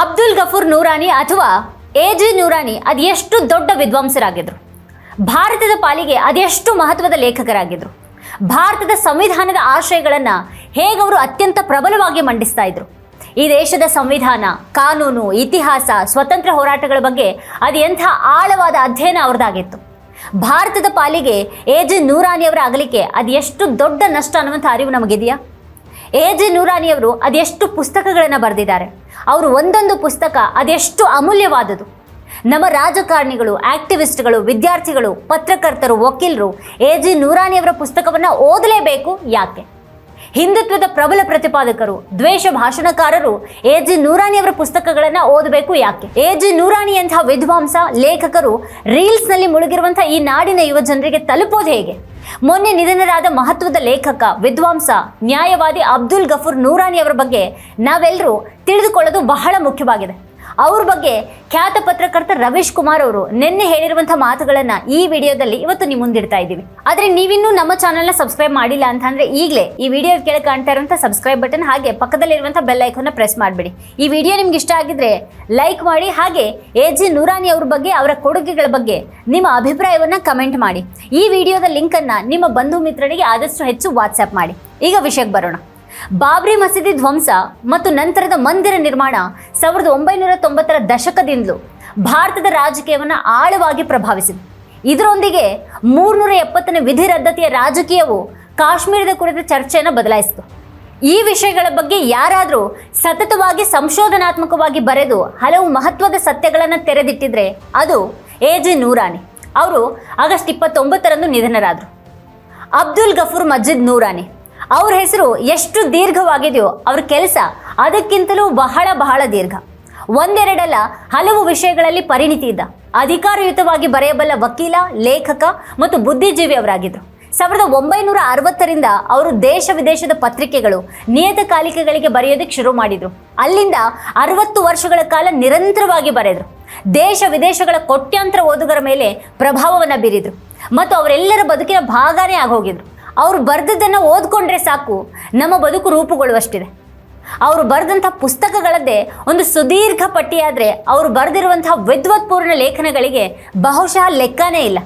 ಅಬ್ದುಲ್ ಗಫೂರ್ ನೂರಾನಿ ಅಥವಾ A G Noorani ಅದೆಷ್ಟು ದೊಡ್ಡ ವಿದ್ವಾಂಸರಾಗಿದ್ದರು ಭಾರತದ ಪಾಲಿಗೆ ಅದೆಷ್ಟು ಮಹತ್ವದ ಲೇಖಕರಾಗಿದ್ದರು ಭಾರತದ ಸಂವಿಧಾನದ ಆಶಯಗಳನ್ನು ಹೇಗೆ ಅವರು ಅತ್ಯಂತ ಪ್ರಬಲವಾಗಿ ಮಂಡಿಸ್ತಾ ಇದ್ರು. ಈ ದೇಶದ ಸಂವಿಧಾನ, ಕಾನೂನು, ಇತಿಹಾಸ, ಸ್ವತಂತ್ರ ಹೋರಾಟಗಳ ಬಗ್ಗೆ ಅದು ಎಂಥ ಆಳವಾದ ಅಧ್ಯಯನ ಅವ್ರದ್ದಾಗಿತ್ತು ಭಾರತದ ಪಾಲಿಗೆ ಎ ಜಿ ನೂರಾನಿಯವರ ಅಗಲಿಕೆ ಅದು ಎಷ್ಟು ದೊಡ್ಡ ನಷ್ಟ ಅನ್ನುವಂಥ ಅರಿವು ನಮಗಿದೆಯಾ? ಎ ಜಿ ನೂರಾನಿಯವರು ಅದೆಷ್ಟು ಪುಸ್ತಕಗಳನ್ನು ಬರೆದಿದ್ದಾರೆ. ಅವರು ಒಂದೊಂದು ಪುಸ್ತಕ ಅದೆಷ್ಟು ಅಮೂಲ್ಯವಾದದು. ನಮ್ಮ ರಾಜಕಾರಣಿಗಳು, ಆಕ್ಟಿವಿಸ್ಟ್ಗಳು, ವಿದ್ಯಾರ್ಥಿಗಳು, ಪತ್ರಕರ್ತರು, ವಕೀಲರು, ಎ ಜಿ ನೂರಾನಿಯವರ ಪುಸ್ತಕವನ್ನು ಓದಲೇಬೇಕು ಯಾಕೆ? ಹಿಂದುತ್ವದ ಪ್ರಬಲ ಪ್ರತಿಪಾದಕರು, ದ್ವೇಷ ಭಾಷಣಕಾರರು ಎ ಜಿ ನೂರಾಣಿಯವರ ಪುಸ್ತಕಗಳನ್ನು ಓದಬೇಕು ಯಾಕೆ? ಎ ಜಿ ನೂರಾಣಿಯಂತಹ ವಿದ್ವಾಂಸ, ಲೇಖಕರು ರೀಲ್ಸ್ನಲ್ಲಿ ಮುಳುಗಿರುವಂಥ ಈ ನಾಡಿನ ಯುವ ಜನರಿಗೆ ತಲುಪೋದು ಹೇಗೆ? ಮೊನ್ನೆ ನಿಧನರಾದ ಮಹತ್ವದ ಲೇಖಕ, ವಿದ್ವಾಂಸ, ನ್ಯಾಯವಾದಿ ಅಬ್ದುಲ್ ಗಫೂರ್ ನೂರಾನಿ ಅವರ ಬಗ್ಗೆ ನಾವೆಲ್ಲರೂ ತಿಳಿದುಕೊಳ್ಳೋದು ಬಹಳ ಮುಖ್ಯವಾಗಿದೆ. ಅವ್ರ ಬಗ್ಗೆ ಖ್ಯಾತ ಪತ್ರಕರ್ತ ರವೀಶ್ ಕುಮಾರ್ ಅವರು ನಿನ್ನೆ ಹೇಳಿರುವಂತಹ ಮಾತುಗಳನ್ನ ಈ ವಿಡಿಯೋದಲ್ಲಿ ಇವತ್ತು ನಿಮ್ಮ ಮುಂದಿಡ್ತಾ ಇದ್ದೀವಿ. ಆದ್ರೆ ನೀವಿನ್ನೂ ನಮ್ಮ ಚಾನಲ್ನ ಸಬ್ಸ್ಕ್ರೈಬ್ ಮಾಡಿಲ್ಲ ಅಂತಂದ್ರೆ ಈಗಲೇ ಈ ವಿಡಿಯೋ ಕೆಳಗೆ ಕಾಣ್ತಾ ಇರುವಂತಹ ಸಬ್ಸ್ಕ್ರೈಬ್ ಬಟನ್ ಹಾಗೆ ಪಕ್ಕದಲ್ಲಿರುವಂತಹ ಬೆಲ್ ಐಕನ್ ಪ್ರೆಸ್ ಮಾಡಿಬಿಡಿ. ಈ ವಿಡಿಯೋ ನಿಮ್ಗೆ ಇಷ್ಟ ಆಗಿದ್ರೆ ಲೈಕ್ ಮಾಡಿ ಹಾಗೆ ಎ ಜಿ ನೂರಾನಿ ಅವ್ರ ಬಗ್ಗೆ ಅವರ ಕೊಡುಗೆಗಳ ಬಗ್ಗೆ ನಿಮ್ಮ ಅಭಿಪ್ರಾಯವನ್ನ ಕಮೆಂಟ್ ಮಾಡಿ. ಈ ವಿಡಿಯೋದ ಲಿಂಕ್ ಅನ್ನ ನಿಮ್ಮ ಬಂಧು ಮಿತ್ರರಿಗೆ ಆದಷ್ಟು ಹೆಚ್ಚು ವಾಟ್ಸ್ಆ್ಯಪ್ ಮಾಡಿ. ಈಗ ವಿಷಯಕ್ಕೆ ಬರೋಣ. ಬಾಬ್ರಿ ಮಸೀದಿ ಧ್ವಂಸ ಮತ್ತು ನಂತರದ ಮಂದಿರ ನಿರ್ಮಾಣ ಸಾವಿರದ ಒಂಬೈನೂರ ತೊಂಬತ್ತರ ದಶಕದಿಂದಲೂ ಭಾರತದ ರಾಜಕೀಯವನ್ನು ಆಳವಾಗಿ ಪ್ರಭಾವಿಸಿದೆ. ಇದರೊಂದಿಗೆ ಮೂರ್ನೂರ ಎಪ್ಪತ್ತನೇ ವಿಧಿ ರದ್ದತಿಯ ರಾಜಕೀಯವು ಕಾಶ್ಮೀರದ ಕುರಿತ ಚರ್ಚೆಯನ್ನು ಬದಲಾಯಿಸಿತು. ಈ ವಿಷಯಗಳ ಬಗ್ಗೆ ಯಾರಾದರೂ ಸತತವಾಗಿ ಸಂಶೋಧನಾತ್ಮಕವಾಗಿ ಬರೆದು ಹಲವು ಮಹತ್ವದ ಸತ್ಯಗಳನ್ನು ತೆರೆದಿಟ್ಟಿದ್ರೆ ಅದು ಎ ಜೆ ನೂರಾನಿ ಅವರು ಆಗಸ್ಟ್ ಇಪ್ಪತ್ತೊಂಬತ್ತರಂದು ನಿಧನರಾದರು. ಅಬ್ದುಲ್ ಗಫೂರ್ ಮಜಿದ್ ನೂರಾನಿ ಅವ್ರ ಹೆಸರು ಎಷ್ಟು ದೀರ್ಘವಾಗಿದೆಯೋ ಅವ್ರ ಕೆಲಸ ಅದಕ್ಕಿಂತಲೂ ಬಹಳ ಬಹಳ ದೀರ್ಘ. ಒಂದೆರಡಲ್ಲ ಹಲವು ವಿಷಯಗಳಲ್ಲಿ ಪರಿಣಿತಿ ಇದ್ದ. ಅಧಿಕಾರಯುತವಾಗಿ ಬರೆಯಬಲ್ಲ ವಕೀಲ, ಲೇಖಕ ಮತ್ತು ಬುದ್ಧಿಜೀವಿ ಅವರಾಗಿದ್ದರು ಸಾವಿರದ ಒಂಬೈನೂರ ಅರವತ್ತರಿಂದ ಅವರು ದೇಶ ವಿದೇಶದ ಪತ್ರಿಕೆಗಳು, ನಿಯತಕಾಲಿಕೆಗಳಿಗೆ ಬರೆಯೋದಕ್ಕೆ ಶುರು ಮಾಡಿದರು. ಅಲ್ಲಿಂದ ಅರವತ್ತು ವರ್ಷಗಳ ಕಾಲ ನಿರಂತರವಾಗಿ ಬರೆದರು. ದೇಶ ವಿದೇಶಗಳ ಕೋಟ್ಯಾಂತರ ಓದುಗರ ಮೇಲೆ ಪ್ರಭಾವವನ್ನು ಬೀರಿದರು. ಮತ್ತು ಅವರೆಲ್ಲರ ಬದುಕಿನ ಭಾಗನೇ ಆಗೋಗಿದ್ರು. ಅವರು ಬರೆದದ್ದನ್ನು ಓದ್ಕೊಂಡ್ರೆ ಸಾಕು. ನಮ್ಮ ಬದುಕು ರೂಪುಗೊಳ್ಳುವಷ್ಟಿದೆ. ಅವರು ಬರೆದಂಥ ಪುಸ್ತಕಗಳದ್ದೇ ಒಂದು ಸುದೀರ್ಘ ಪಟ್ಟಿಯಾದರೆ ಅವರು ಬರೆದಿರುವಂಥ ವಿದ್ವತ್ಪೂರ್ಣ ಲೇಖನಗಳಿಗೆ ಬಹುಶಃ ಲೆಕ್ಕನೇ ಇಲ್ಲ.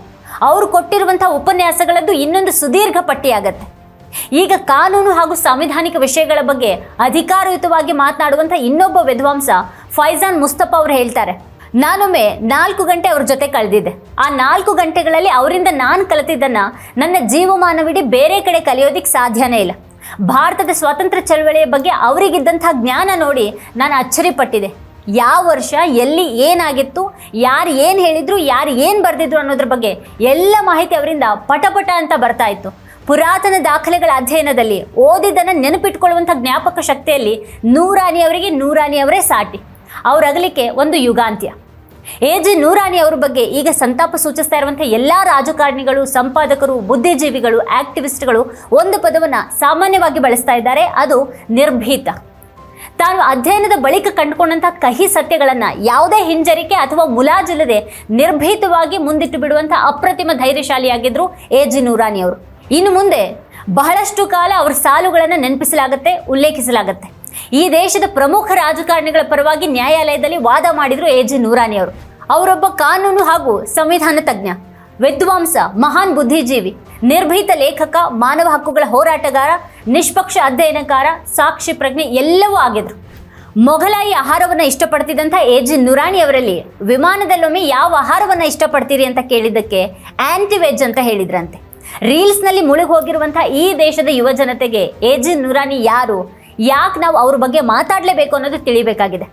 ಅವರು ಕೊಟ್ಟಿರುವಂಥ ಉಪನ್ಯಾಸಗಳದ್ದು ಇನ್ನೊಂದು ಸುದೀರ್ಘ ಪಟ್ಟಿಯಾಗತ್ತೆ ಈಗ ಕಾನೂನು ಹಾಗೂ ಸಾಂವಿಧಾನಿಕ ವಿಷಯಗಳ ಬಗ್ಗೆ ಅಧಿಕಾರಯುತವಾಗಿ ಮಾತನಾಡುವಂಥ ಇನ್ನೊಬ್ಬ ವಿದ್ವಾಂಸ ಫೈಜಾನ್ ಮುಸ್ತಫಾ ಅವರು ಹೇಳ್ತಾರೆ. ನಾನೊಮ್ಮೆ ನಾಲ್ಕು ಗಂಟೆ ಅವ್ರ ಜೊತೆ ಕಳೆದಿದ್ದೆ. ಆ ನಾಲ್ಕು ಗಂಟೆಗಳಲ್ಲಿ ಅವರಿಂದ ನಾನು ಕಲಿತಿದ್ದನ್ನ ನನ್ನ ಜೀವಮಾನವಿಡೀ ಬೇರೆ ಕಡೆ ಕಲಿಯೋದಿಕ್ಕೆ ಸಾಧ್ಯನೇ ಇಲ್ಲ. ಭಾರತದ ಸ್ವಾತಂತ್ರ್ಯ ಚಳವಳಿಯ ಬಗ್ಗೆ ಅವರಿಗಿದ್ದಂಥ ಜ್ಞಾನ ನೋಡಿ ನಾನು ಅಚ್ಚರಿಪಟ್ಟಿದೆ ಯಾವ ವರ್ಷ, ಎಲ್ಲಿ ಏನಾಗಿತ್ತು, ಯಾರು ಏನು ಹೇಳಿದ್ರು, ಯಾರು ಏನು ಬರೆದಿದ್ರು ಅನ್ನೋದ್ರ ಬಗ್ಗೆ ಎಲ್ಲ ಮಾಹಿತಿ ಅವರಿಂದ ಪಟಪಟ ಅಂತ ಬರ್ತಾ ಇತ್ತು. ಪುರಾತನ ದಾಖಲೆಗಳ ಅಧ್ಯಯನದಲ್ಲಿ ಓದಿದ್ದನ್ನು ನೆನಪಿಟ್ಕೊಳ್ಳುವಂಥ ಜ್ಞಾಪಕ ಶಕ್ತಿಯಲ್ಲಿ ನೂರಾನಿ ಅವರಿಗೆ ನೂರಾನಿ ಸಾಟಿ. ಅವ್ರ ಅಗಲಿಕೆ ಒಂದು ಯುಗಾಂತ್ಯ. ಎ ಜೆ ನೂರಾನಿ ಅವ್ರ ಬಗ್ಗೆ ಈಗ ಸಂತಾಪ ಸೂಚಿಸ್ತಾ ಇರುವಂಥ ಎಲ್ಲ ರಾಜಕಾರಣಿಗಳು, ಸಂಪಾದಕರು, ಬುದ್ಧಿಜೀವಿಗಳು, ಆಕ್ಟಿವಿಸ್ಟ್ಗಳು ಒಂದು ಪದವನ್ನು ಸಾಮಾನ್ಯವಾಗಿ ಬಳಸ್ತಾ ಇದ್ದಾರೆ, ಅದು ನಿರ್ಭೀತ. ತಾನು ಅಧ್ಯಯನದ ಬಳಿಕ ಕಂಡುಕೊಂಡಂಥ ಕಹಿ ಸತ್ಯಗಳನ್ನು ಯಾವುದೇ ಹಿಂಜರಿಕೆ ಅಥವಾ ಮುಲಾಜಿಲ್ಲದೆ ನಿರ್ಭೀತವಾಗಿ ಮುಂದಿಟ್ಟು ಬಿಡುವಂಥ ಅಪ್ರತಿಮ ಧೈರ್ಯಶಾಲಿಯಾಗಿದ್ದರು ಎ ಜಿ ನೂರಾನಿ ಅವರು. ಇನ್ನು ಮುಂದೆ ಬಹಳಷ್ಟು ಕಾಲ ಅವರ ಸಾಲುಗಳನ್ನು ನೆನಪಿಸಲಾಗುತ್ತೆ, ಉಲ್ಲೇಖಿಸಲಾಗುತ್ತೆ. ಈ ದೇಶದ ಪ್ರಮುಖ ರಾಜಕಾರಣಿಗಳ ಪರವಾಗಿ ನ್ಯಾಯಾಲಯದಲ್ಲಿ ವಾದ ಮಾಡಿದ್ರು ಎ ಜಿ ನೂರಾನಿ ಅವರು. ಅವರೊಬ್ಬ ಕಾನೂನು ಹಾಗೂ ಸಂವಿಧಾನ ತಜ್ಞ, ವಿದ್ವಾಂಸ, ಮಹಾನ್ ಬುದ್ಧಿಜೀವಿ, ನಿರ್ಭೀತ ಲೇಖಕ, ಮಾನವ ಹಕ್ಕುಗಳ ಹೋರಾಟಗಾರ, ನಿಷ್ಪಕ್ಷ ಅಧ್ಯಯನಕಾರ, ಸಾಕ್ಷಿ ಪ್ರಜ್ಞೆ ಎಲ್ಲವೂ ಆಗಿದ್ರು. ಮೊಘಲಾಯಿ ಆಹಾರವನ್ನು ಇಷ್ಟಪಡ್ತಿದ್ದಂಥ ಎ ಜಿ ನುರಾಣಿ ಅವರಲ್ಲಿ ವಿಮಾನದಲ್ಲೊಮ್ಮೆ ಯಾವ ಆಹಾರವನ್ನು ಇಷ್ಟಪಡ್ತೀರಿ ಅಂತ ಕೇಳಿದ್ದಕ್ಕೆ ಆ್ಯಂಟಿ ವೆಜ್ ಅಂತ ಹೇಳಿದ್ರಂತೆ. ರೀಲ್ಸ್ನಲ್ಲಿ ಮುಳುಗಿ ಹೋಗಿರುವಂಥ ಈ ದೇಶದ ಯುವ ಜನತೆಗೆ ಎ ಜಿ ನೂರಾನಿ ಯಾರು? ಯಾಕೆ ನಾವು ಅವ್ರ ಬಗ್ಗೆ ಮಾತಾಡಲೇಬೇಕು ಅನ್ನೋದು ತಿಳಿಬೇಕಾಗಿದೆ.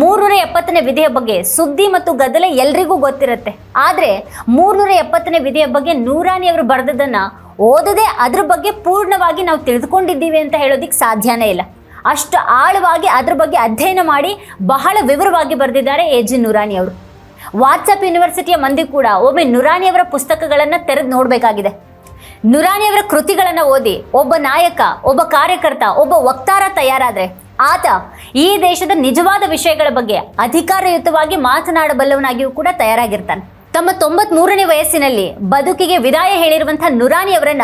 ಮೂರ್ನೂರ ಎಪ್ಪತ್ತನೇ ವಿಧಿಯ ಬಗ್ಗೆ ಸುದ್ದಿ ಮತ್ತು ಗದ್ದಲ ಎಲ್ರಿಗೂ ಗೊತ್ತಿರುತ್ತೆ. ಆದರೆ ಮೂರ್ನೂರ ಎಪ್ಪತ್ತನೇ ವಿಧಿಯ ಬಗ್ಗೆ ನೂರಾನಿ ಅವರು ಬರೆದದನ್ನು ಓದದೆ ಅದ್ರ ಬಗ್ಗೆ ಪೂರ್ಣವಾಗಿ ನಾವು ತಿಳಿದುಕೊಂಡಿದ್ದೀವಿ ಅಂತ ಹೇಳೋದಕ್ಕೆ ಸಾಧ್ಯನೇ ಇಲ್ಲ. ಅಷ್ಟು ಆಳವಾಗಿ ಅದ್ರ ಬಗ್ಗೆ ಅಧ್ಯಯನ ಮಾಡಿ ಬಹಳ ವಿವರವಾಗಿ ಬರೆದಿದ್ದಾರೆ ಎ ಜಿ ನೂರಾನಿ ಅವರು. ವಾಟ್ಸಪ್ ಯೂನಿವರ್ಸಿಟಿಯ ಮಂದಿ ಕೂಡ ಒಮ್ಮೆ ನೂರಾನಿಯವರ ಪುಸ್ತಕಗಳನ್ನು ತೆರೆದು ನೋಡಬೇಕಾಗಿದೆ. ನೂರಾಣಿಯವರ ಕೃತಿಗಳನ್ನು ಓದಿ ಒಬ್ಬ ನಾಯಕ, ಒಬ್ಬ ಕಾರ್ಯಕರ್ತ, ಒಬ್ಬ ವಕ್ತಾರ ತಯಾರಾದರೆ ಆತ ಈ ದೇಶದ ನಿಜವಾದ ವಿಷಯಗಳ ಬಗ್ಗೆ ಅಧಿಕಾರಯುತವಾಗಿ ಮಾತನಾಡಬಲ್ಲವನಾಗಿಯೂ ಕೂಡ ತಯಾರಾಗಿರ್ತಾನೆ. ತಮ್ಮ ತೊಂಬತ್ಮೂರನೇ ವಯಸ್ಸಿನಲ್ಲಿ ಬದುಕಿಗೆ ವಿದಾಯ ಹೇಳಿರುವಂಥ ನೂರಾಣಿಯವರನ್ನ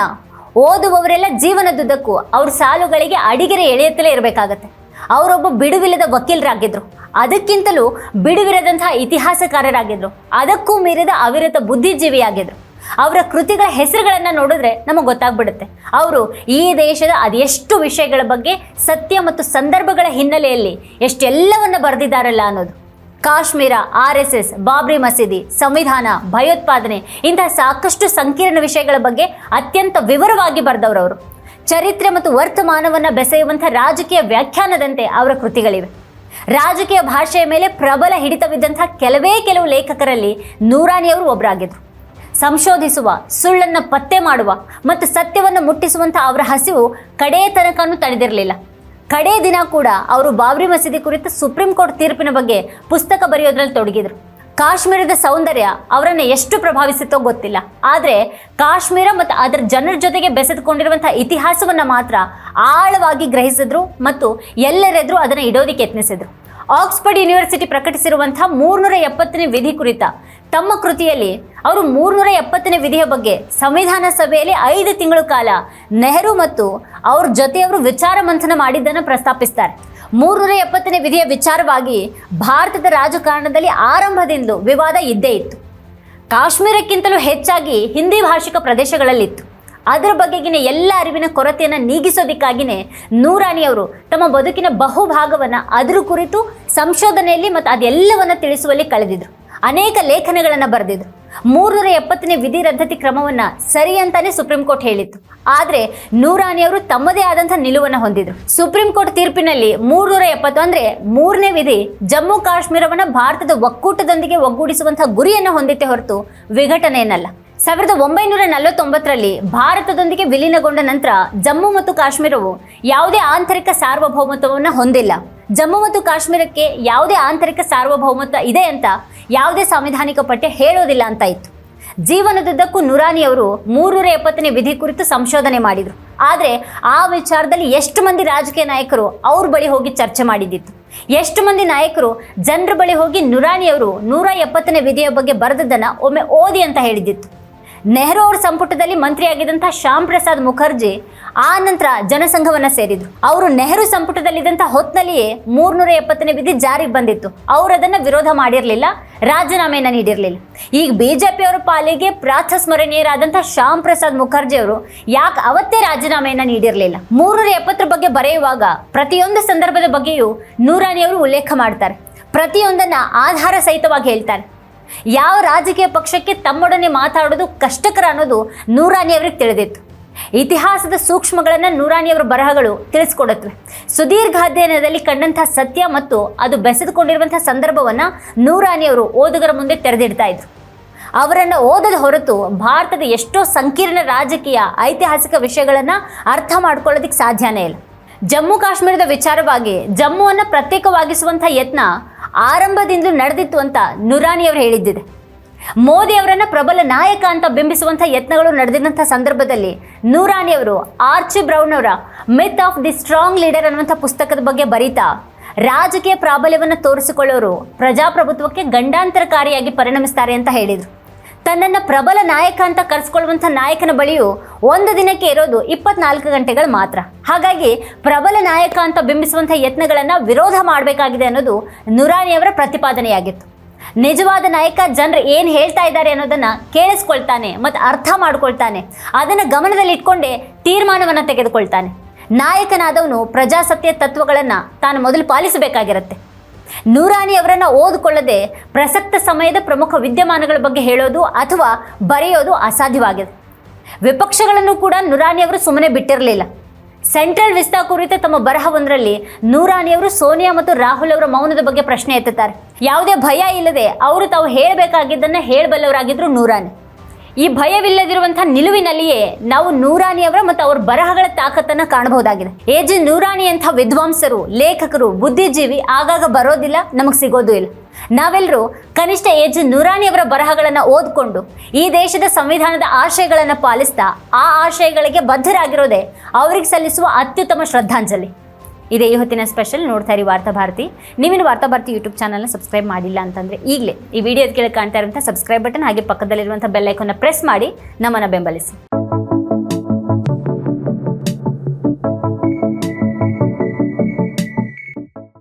ಓದುವವರೆಲ್ಲ ಜೀವನದುದ್ದಕ್ಕೂ ಅವ್ರ ಸಾಲುಗಳಿಗೆ ಅಡಿಗೆರೆ ಎಳೆಯುತ್ತಲೇ ಇರಬೇಕಾಗತ್ತೆ. ಅವರೊಬ್ಬ ಬಿಡುವಿಲ್ಲದ ವಕೀಲರಾಗಿದ್ರು. ಅದಕ್ಕಿಂತಲೂ ಬಿಡುವಿರದಂತಹ ಇತಿಹಾಸಕಾರರಾಗಿದ್ರು. ಅದಕ್ಕೂ ಮೀರಿದ ಅವಿರತ ಬುದ್ಧಿಜೀವಿಯಾಗಿದ್ರು. ಅವರ ಕೃತಿಗಳ ಹೆಸರುಗಳನ್ನು ನೋಡಿದ್ರೆ ನಮಗೆ ಗೊತ್ತಾಗ್ಬಿಡುತ್ತೆ. ಅವರು ಈ ದೇಶದ ಅದೆಷ್ಟು ವಿಷಯಗಳ ಬಗ್ಗೆ ಸತ್ಯ ಮತ್ತು ಸಂದರ್ಭಗಳ ಹಿನ್ನೆಲೆಯಲ್ಲಿ ಎಷ್ಟೆಲ್ಲವನ್ನು ಬರೆದಿದ್ದಾರಲ್ಲ ಅನ್ನೋದು. Kashmir, R S S, Babri ಮಸೀದಿ, ಸಂವಿಧಾನ, ಭಯೋತ್ಪಾದನೆ ಇಂತಹ ಸಾಕಷ್ಟು ಸಂಕೀರ್ಣ ವಿಷಯಗಳ ಬಗ್ಗೆ ಅತ್ಯಂತ ವಿವರವಾಗಿ ಬರೆದವರವರು ಚರಿತ್ರೆ ಮತ್ತು ವರ್ತಮಾನವನ್ನು ಬೆಸೆಯುವಂಥ ರಾಜಕೀಯ ವ್ಯಾಖ್ಯಾನದಂತೆ ಅವರ ಕೃತಿಗಳಿವೆ. ರಾಜಕೀಯ ಭಾಷೆಯ ಮೇಲೆ ಪ್ರಬಲ ಹಿಡಿತವಿದ್ದಂಥ ಕೆಲವೇ ಕೆಲವು ಲೇಖಕರಲ್ಲಿ ನೂರಾನಿಯವರು ಒಬ್ಬರಾಗಿದ್ರು ಸಂಶೋಧಿಸುವ, ಸುಳ್ಳನ್ನು ಪತ್ತೆ ಮಾಡುವ ಮತ್ತು ಸತ್ಯವನ್ನು ಮುಟ್ಟಿಸುವಂಥ ಅವರ ಹಸಿವು ಕಡೇ ತನಕನೂ ತಡೆದಿರಲಿಲ್ಲ. ಕಡೇ ದಿನ ಕೂಡ ಅವರು ಬಾಬ್ರಿ ಮಸೀದಿ ಕುರಿತು ಸುಪ್ರೀಂ ಕೋರ್ಟ್ ತೀರ್ಪಿನ ಬಗ್ಗೆ ಪುಸ್ತಕ ಬರೆಯೋದ್ರಲ್ಲಿ ತೊಡಗಿದ್ರು. ಕಾಶ್ಮೀರದ ಸೌಂದರ್ಯ ಅವರನ್ನು ಎಷ್ಟು ಪ್ರಭಾವಿಸಿತೋ ಗೊತ್ತಿಲ್ಲ. ಆದರೆ ಕಾಶ್ಮೀರ ಮತ್ತು ಅದರ ಜನರ ಜೊತೆಗೆ ಬೆಸೆದುಕೊಂಡಿರುವಂಥ ಇತಿಹಾಸವನ್ನು ಮಾತ್ರ ಆಳವಾಗಿ ಗ್ರಹಿಸಿದ್ರು ಮತ್ತು ಎಲ್ಲರೆದುರು ಅದನ್ನು ಇಡೋದಕ್ಕೆ ಯತ್ನಿಸಿದ್ರು. ಆಕ್ಸ್ಫರ್ಡ್ ಯೂನಿವರ್ಸಿಟಿ ಪ್ರಕಟಿಸಿರುವಂತಹ ಮೂರ್ನೂರ ಎಪ್ಪತ್ತನೇ ವಿಧಿ ಕುರಿತ ತಮ್ಮ ಕೃತಿಯಲ್ಲಿ ಅವರು ಮೂರ್ನೂರ ಎಪ್ಪತ್ತನೇ ವಿಧಿಯ ಬಗ್ಗೆ ಸಂವಿಧಾನ ಸಭೆಯಲ್ಲಿ ಐದು ತಿಂಗಳ ಕಾಲ ನೆಹರು ಮತ್ತು ಅವ್ರ ಜೊತೆಯವರು ವಿಚಾರ ಮಂಥನ ಮಾಡಿದ್ದನ್ನು ಪ್ರಸ್ತಾಪಿಸ್ತಾರೆ. ಮೂರ್ನೂರ ಎಪ್ಪತ್ತನೇ ವಿಧಿಯ ವಿಚಾರವಾಗಿ ಭಾರತದ ರಾಜಕಾರಣದಲ್ಲಿ ಆರಂಭದಿಂದ ವಿವಾದ ಇದ್ದೇ ಇತ್ತು. ಕಾಶ್ಮೀರಕ್ಕಿಂತಲೂ ಹೆಚ್ಚಾಗಿ ಹಿಂದಿ ಭಾಷಿಕ ಪ್ರದೇಶಗಳಲ್ಲಿತ್ತು. ಅದರ ಬಗೆಗಿನ ಎಲ್ಲ ಅರಿವಿನ ಕೊರತೆಯನ್ನು ನೀಗಿಸೋದಕ್ಕಾಗಿಯೇ ನೂರಾಣಿಯವರು ತಮ್ಮ ಬದುಕಿನ ಬಹುಭಾಗವನ್ನು ಅದರ ಕುರಿತು ಸಂಶೋಧನೆಯಲ್ಲಿ ಮತ್ತು ಅದೆಲ್ಲವನ್ನು ತಿಳಿಸುವಲ್ಲಿ ಕಳೆದಿದ್ರು. ಅನೇಕ ಲೇಖನಗಳನ್ನು ಬರೆದಿದ್ರು. ಮೂರ್ನೂರ ಎಪ್ಪತ್ತನೇ ವಿಧಿ ರದ್ದತಿ ಕ್ರಮವನ್ನು ಸರಿ ಅಂತಾನೆ ಸುಪ್ರೀಂ ಕೋರ್ಟ್ ಹೇಳಿತ್ತು. ಆದರೆ ನೂರಾಣಿಯವರು ತಮ್ಮದೇ ಆದಂಥ ನಿಲುವನ್ನು ಹೊಂದಿದ್ರು. ಸುಪ್ರೀಂ ಕೋರ್ಟ್ ತೀರ್ಪಿನಲ್ಲಿ ಮೂರ್ನೂರ ಎಪ್ಪತ್ತು ಅಂದರೆ ಮೂರನೇ ವಿಧಿ ಜಮ್ಮು ಕಾಶ್ಮೀರವನ್ನು ಭಾರತದ ಒಕ್ಕೂಟದೊಂದಿಗೆ ಒಗ್ಗೂಡಿಸುವಂತಹ ಗುರಿಯನ್ನು ಹೊಂದಿತ್ತೆ ಹೊರತು ವಿಘಟನೆಯನ್ನಲ್ಲ. ಸಾವಿರದ ಒಂಬೈನೂರ ನಲವತ್ತೊಂಬತ್ತರಲ್ಲಿ ಭಾರತದೊಂದಿಗೆ ವಿಲೀನಗೊಂಡ ನಂತರ ಜಮ್ಮು ಮತ್ತು ಕಾಶ್ಮೀರವು ಯಾವುದೇ ಆಂತರಿಕ ಸಾರ್ವಭೌಮತ್ವವನ್ನು ಹೊಂದಿಲ್ಲ. ಜಮ್ಮು ಮತ್ತು ಕಾಶ್ಮೀರಕ್ಕೆ ಯಾವುದೇ ಆಂತರಿಕ ಸಾರ್ವಭೌಮತ್ವ ಇದೆ ಅಂತ ಯಾವುದೇ ಸಾಂವಿಧಾನಿಕ ಪಠ್ಯ ಹೇಳೋದಿಲ್ಲ ಅಂತ ಇತ್ತು. ಜೀವನದುದ್ದಕ್ಕೂ ನುರಾನಿಯವರು ಮೂರೂರ ಎಪ್ಪತ್ತನೇ ವಿಧಿ ಕುರಿತು ಸಂಶೋಧನೆ ಮಾಡಿದರು. ಆದರೆ ಆ ವಿಚಾರದಲ್ಲಿ ಎಷ್ಟು ಮಂದಿ ರಾಜಕೀಯ ನಾಯಕರು ಅವ್ರ ಬಳಿ ಹೋಗಿ ಚರ್ಚೆ ಮಾಡಿದ್ದಿತ್ತು. ಎಷ್ಟು ಮಂದಿ ನಾಯಕರು ಜನರ ಬಳಿ ಹೋಗಿ ನುರಾನಿಯವರು ನೂರ ಎಪ್ಪತ್ತನೇ ವಿಧಿಯ ಬಗ್ಗೆ ಬರೆದದ್ದನ್ನು ಒಮ್ಮೆ ಓದಿ ಅಂತ ಹೇಳಿದ್ದಿತ್ತು. ನೆಹರು ಅವ್ರ ಸಂಪುಟದಲ್ಲಿ ಮಂತ್ರಿಯಾಗಿದ್ದಂಥ ಶ್ಯಾಮ್ ಪ್ರಸಾದ್ ಮುಖರ್ಜಿ ಆ ನಂತರ ಜನಸಂಘವನ್ನು ಸೇರಿದ್ರು ಅವರು ನೆಹರು ಸಂಪುಟದಲ್ಲಿದ್ದಂಥ ಹೊತ್ತಿನಲ್ಲಿಯೇ ಮೂರ್ನೂರ ಎಪ್ಪತ್ತನೇ ವಿಧಿ ಜಾರಿಗೆ ಬಂದಿತ್ತು. ಅವರು ಅದನ್ನು ವಿರೋಧ ಮಾಡಿರಲಿಲ್ಲ, ರಾಜೀನಾಮೆಯನ್ನು ನೀಡಿರಲಿಲ್ಲ. ಈಗ ಬಿಜೆಪಿಯವರ ಪಾಲಿಗೆ ಪ್ರಾತಸ್ಮರಣೀಯರಾದಂಥ ಶ್ಯಾಮ್ ಪ್ರಸಾದ್ ಮುಖರ್ಜಿ ಅವರು ಯಾಕೆ ಅವತ್ತೇ ರಾಜೀನಾಮೆಯನ್ನು ನೀಡಿರಲಿಲ್ಲ? ಮೂರ್ನೂರ ಎಪ್ಪತ್ತರ ಬಗ್ಗೆ ಬರೆಯುವಾಗ ಪ್ರತಿಯೊಂದು ಸಂದರ್ಭದ ಬಗ್ಗೆಯೂ ನೂರಾನಿಯವರು ಉಲ್ಲೇಖ ಮಾಡ್ತಾರೆ. ಪ್ರತಿಯೊಂದನ್ನು ಆಧಾರ ಸಹಿತವಾಗಿ ಹೇಳ್ತಾರೆ. ಯಾವ ರಾಜಕೀಯ ಪಕ್ಷಕ್ಕೆ ತಮ್ಮೊಡನೆ ಮಾತಾಡೋದು ಕಷ್ಟಕರ ಅನ್ನೋದು ನೂರಾನಿ ಅವರಿಗೆ ತಿಳಿದಿತ್ತು. ಇತಿಹಾಸದ ಸೂಕ್ಷ್ಮಗಳನ್ನು ನೂರಾನಿಯವರ ಬರಹಗಳು ತಿಳಿಸ್ಕೊಡುತ್ತವೆ. ಸುದೀರ್ಘ ಅಧ್ಯಯನದಲ್ಲಿ ಕಂಡಂತಹ ಸತ್ಯ ಮತ್ತು ಅದು ಬೆಸೆದುಕೊಂಡಿರುವಂತಹ ಸಂದರ್ಭವನ್ನು ನೂರಾನಿಯವರು ಓದುಗರ ಮುಂದೆ ತೆರೆದಿಡ್ತಾ ಇದ್ರು. ಅವರನ್ನು ಓದದ ಹೊರತು ಭಾರತದ ಎಷ್ಟೋ ಸಂಕೀರ್ಣ ರಾಜಕೀಯ ಐತಿಹಾಸಿಕ ವಿಷಯಗಳನ್ನು ಅರ್ಥ ಮಾಡ್ಕೊಳ್ಳೋದಕ್ಕೆ ಸಾಧ್ಯನೇ ಇಲ್ಲ. ಜಮ್ಮು ಕಾಶ್ಮೀರದ ವಿಚಾರವಾಗಿ ಜಮ್ಮುವನ್ನು ಪ್ರತ್ಯೇಕವಾಗಿಸುವಂಥ ಯತ್ನ ಆರಂಭದಿಂದಲೂ ನಡೆದಿತ್ತು ಅಂತ ನುರಾನಿಯವರು ಹೇಳಿದ್ದಿದೆ. ಮೋದಿ ಅವರನ್ನು ಪ್ರಬಲ ನಾಯಕ ಅಂತ ಬಿಂಬಿಸುವಂಥ ಯತ್ನಗಳು ನಡೆದಿದ್ದಂಥ ಸಂದರ್ಭದಲ್ಲಿ ನೂರಾನಿಯವರು ಆರ್ಚಿ ಬ್ರೌನ್ ಅವರ myth of the strong leader ಅನ್ನುವಂಥ ಪುಸ್ತಕದ ಬಗ್ಗೆ ಬರೀತಾ, ರಾಜಕೀಯ ಪ್ರಾಬಲ್ಯವನ್ನು ತೋರಿಸಿಕೊಳ್ಳೋರು ಪ್ರಜಾಪ್ರಭುತ್ವಕ್ಕೆ ಗಂಡಾಂತರಕಾರಿಯಾಗಿ ಪರಿಣಮಿಸ್ತಾರೆ ಅಂತ ಹೇಳಿದರು. ತನ್ನನ್ನು ಪ್ರಬಲ ನಾಯಕ ಅಂತ ಕರೆಸ್ಕೊಳ್ಳುವಂಥ ನಾಯಕನ ಬಳಿಯು ಒಂದು ದಿನಕ್ಕೆ ಇರೋದು ಇಪ್ಪತ್ನಾಲ್ಕು ಗಂಟೆಗಳು ಮಾತ್ರ. ಹಾಗಾಗಿ ಪ್ರಬಲ ನಾಯಕ ಅಂತ ಬಿಂಬಿಸುವಂಥ ಯತ್ನಗಳನ್ನು ವಿರೋಧ ಮಾಡಬೇಕಾಗಿದೆ ಅನ್ನೋದು ನುರಾನಿಯವರ ಪ್ರತಿಪಾದನೆಯಾಗಿತ್ತು. ನಿಜವಾದ ನಾಯಕ ಜನರು ಏನು ಹೇಳ್ತಾ ಇದ್ದಾರೆ ಅನ್ನೋದನ್ನು ಕೇಳಿಸ್ಕೊಳ್ತಾನೆ ಮತ್ತು ಅರ್ಥ ಮಾಡ್ಕೊಳ್ತಾನೆ. ಅದನ್ನು ಗಮನದಲ್ಲಿ ಇಟ್ಕೊಂಡೇ ತೀರ್ಮಾನವನ್ನು ತೆಗೆದುಕೊಳ್ತಾನೆ. ನಾಯಕನಾದವನು ಪ್ರಜಾಸತ್ಯ ತತ್ವಗಳನ್ನು ತಾನು ಮೊದಲು ಪಾಲಿಸಬೇಕಾಗಿರುತ್ತೆ. ನೂರಾನಿ ಅವರನ್ನು ಓದಿಕೊಳ್ಳದೆ ಪ್ರಸಕ್ತ ಸಮಯದ ಪ್ರಮುಖ ವಿದ್ಯಮಾನಗಳ ಬಗ್ಗೆ ಹೇಳೋದು ಅಥವಾ ಬರೆಯೋದು ಅಸಾಧ್ಯವಾಗಿದೆ. ವಿಪಕ್ಷಗಳನ್ನು ಕೂಡ ನೂರಾನಿಯವರು ಸುಮ್ಮನೆ ಬಿಟ್ಟಿರಲಿಲ್ಲ. ಸೆಂಟ್ರಲ್ ವಿಸ್ತಾ ಕುರಿತ ತಮ್ಮ ಬರಹವೊಂದರಲ್ಲಿ ನೂರಾನಿಯವರು ಸೋನಿಯಾ ಮತ್ತು ರಾಹುಲ್ ಅವರ ಮೌನದ ಬಗ್ಗೆ ಪ್ರಶ್ನೆ ಎತ್ತುತ್ತಾರೆ. ಯಾವುದೇ ಭಯ ಇಲ್ಲದೆ ಅವರು ತಾವು ಹೇಳಬೇಕಾಗಿದ್ದನ್ನು ಹೇಳಬಲ್ಲವರಾಗಿದ್ದರು ನೂರಾನಿ. ಈ ಭಯವಿಲ್ಲದಿರುವಂತಹ ನಿಲುವಿನಲ್ಲಿಯೇ ನಾವು ನೂರಾನಿಯವರ ಮತ್ತು ಅವರ ಬರಹಗಳ ತಾಕತ್ತನ್ನು ಕಾಣಬಹುದಾಗಿದೆ. ಎ ಜಿ ನೂರಾನಿ ಅಂಥ ವಿದ್ವಾಂಸರು, ಲೇಖಕರು, ಬುದ್ಧಿಜೀವಿ ಆಗಾಗ ಬರೋದಿಲ್ಲ, ನಮಗೆ ಸಿಗೋದು ಇಲ್ಲ. ನಾವೆಲ್ಲರೂ ಕನಿಷ್ಠ ಎ ಜಿ ನೂರಾನಿಯವರ ಬರಹಗಳನ್ನು ಓದ್ಕೊಂಡು ಈ ದೇಶದ ಸಂವಿಧಾನದ ಆಶಯಗಳನ್ನು ಪಾಲಿಸ್ತಾ ಆ ಆಶಯಗಳಿಗೆ ಬದ್ಧರಾಗಿರೋದೇ ಅವರಿಗೆ ಸಲ್ಲಿಸುವ ಅತ್ಯುತ್ತಮ ಶ್ರದ್ಧಾಂಜಲಿ. ಇದೇ ಈ ಹೊತ್ತಿನ ಸ್ಪೆಷಲ್ ನೋಡ್ತಾ ಇರಿ ವಾರ್ತಾ ಭಾರತಿ. ನೀವಿನ ವಾರ್ತಾ ಭಾರತಿ ಯೂಟ್ಯೂಬ್ ಚಾನಲ್ನ ಸಬ್ಸ್ಕ್ರೈಬ್ ಮಾಡಿಲ್ಲ ಅಂತಂದರೆ ಈಗಲೇ ಈ ವಿಡಿಯೋದ ಕೆಳಗೆ ಕಾಣ್ತಾ ಇರುವಂಥ ಸಬ್ಸ್ಕ್ರೈಬ್ ಬಟನ್ ಹಾಗೆ ಪಕ್ಕದಲ್ಲಿರುವಂಥ ಬೆಲ್ಲೈಕನ್ನ ಪ್ರೆಸ್ ಮಾಡಿ ನಮ್ಮನ್ನು ಬೆಂಬಲಿಸಿ.